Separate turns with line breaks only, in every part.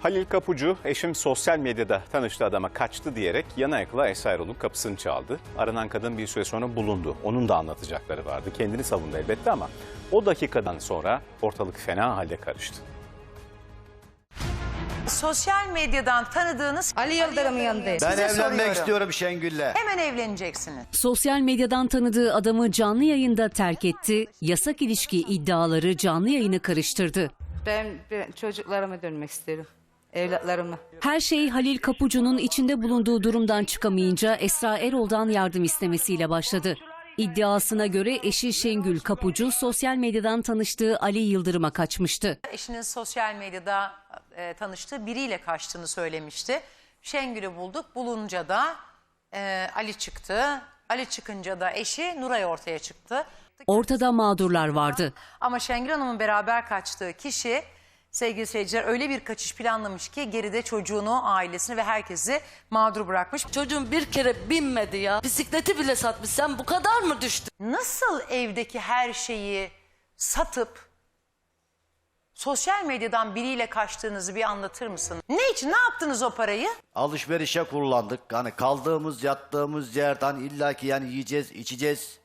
Halil Kapucu eşim sosyal medyada tanıştığı adama kaçtı diyerek yana yakıla Esra Erol'un kapısını çaldı. Aranan kadın bir süre sonra bulundu. Onun da anlatacakları vardı. Kendini savundu elbette ama o dakikadan sonra ortalık fena halde karıştı.
Sosyal medyadan tanıdığınız
Ali Yıldırım'ın yanındayım.
Ben
Size
evlenmek
soruyorum.
istiyorum Şengül'le.
Hemen evleneceksiniz.
Sosyal medyadan tanıdığı adamı canlı yayında terk etti. Yasak ilişki iddiaları canlı yayını karıştırdı.
Ben, ben çocuklarıma dönmek istiyorum. Evlatlarıma.
Her şey Halil Kapucu'nun içinde bulunduğu durumdan çıkamayınca Esra Erol'dan yardım istemesiyle başladı. İddiasına göre eşi Şengül Kapucu sosyal medyadan tanıştığı Ali Yıldırım'a kaçmıştı.
Eşinin sosyal medyada e, tanıştığı biriyle kaçtığını söylemişti. Şengül'ü bulduk. Bulunca da e, Ali çıktı. Ali çıkınca da eşi Nuray ortaya çıktı.
Ortada mağdurlar vardı.
Ama Şengül Hanım'ın beraber kaçtığı kişi sevgili seyirciler öyle bir kaçış planlamış ki geride çocuğunu, ailesini ve herkesi mağdur bırakmış.
Çocuğum bir kere binmedi ya. Bisikleti bile satmış. Sen bu kadar mı düştün?
Nasıl evdeki her şeyi satıp sosyal medyadan biriyle kaçtığınızı bir anlatır mısın? Ne için? Ne yaptınız o parayı?
Alışverişe kullandık. Hani kaldığımız, yattığımız yerden illaki yani yiyeceğiz, içeceğiz.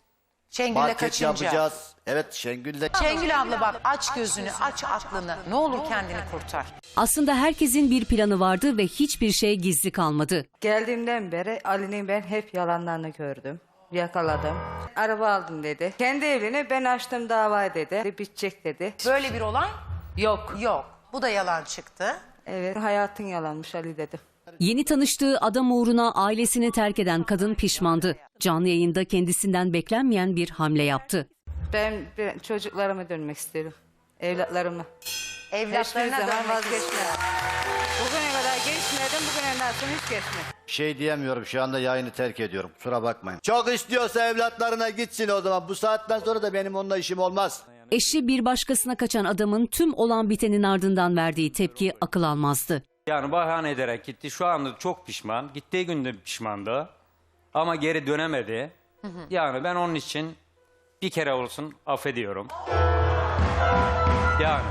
Şengül'le
Market
kaçınca.
yapacağız. Evet Şengül'le.
Şengül abla bak aç gözünü, aç aklını. Ne olur kendini kurtar.
Aslında herkesin bir planı vardı ve hiçbir şey gizli kalmadı.
Geldiğimden beri Ali'nin ben hep yalanlarını gördüm. Yakaladım. Araba aldım dedi. Kendi evliliğine ben açtım davayı dedi. Bitecek dedi.
Böyle bir olay
Yok.
yok. Bu da yalan çıktı.
Evet hayatın yalanmış Ali dedi.
Yeni tanıştığı adam uğruna ailesini terk eden kadın pişmandı. Canlı yayında kendisinden beklenmeyen bir hamle yaptı.
Ben, ben çocuklarıma dönmek istiyorum. Evlatlarıma. Hiçbir
Evlatlarına
zaman
dönmek
vazgeçmem. Bugüne kadar geçmedim, bugüne sonra hiç geçmedim.
Şey diyemiyorum şu anda yayını terk ediyorum. Kusura bakmayın. Çok istiyorsa evlatlarına gitsin o zaman. Bu saatten sonra da benim onunla işim olmaz.
Eşi bir başkasına kaçan adamın tüm olan bitenin ardından verdiği tepki akıl almazdı.
Yani bahane ederek gitti. Şu anda çok pişman. Gittiği günde pişmandı. Ama geri dönemedi. Yani ben onun için bir kere olsun affediyorum. Yani